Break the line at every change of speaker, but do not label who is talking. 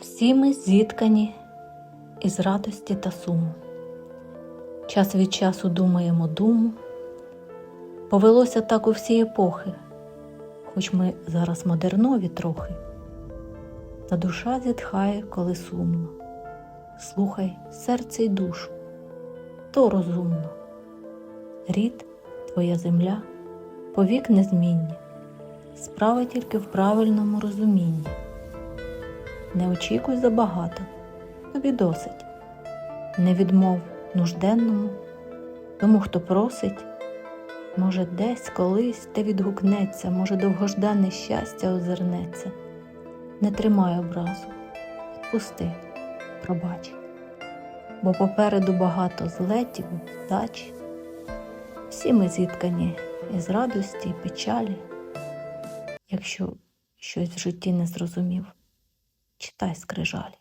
Всі ми зіткані із радості та суму. Час від часу думаємо думу. Повелося так у всі епохи, хоч ми зараз модернові трохи. Та душа зітхає, коли сумно. Слухай серце й душу, то розумно. Рід, твоя земля, повік незмінні, справа тільки в правильному розумінні. Не очікуй забагато, тобі досить. Не відмов нужденному, тому хто просить, може, десь колись те відгукнеться, може, довгождане щастя озирнеться. Не тримай образу, відпусти, пробач, бо попереду багато злетів, вдач. Всі ми зіткані із радості і печалі. Якщо щось в житті не зрозумів, читай скрижалі.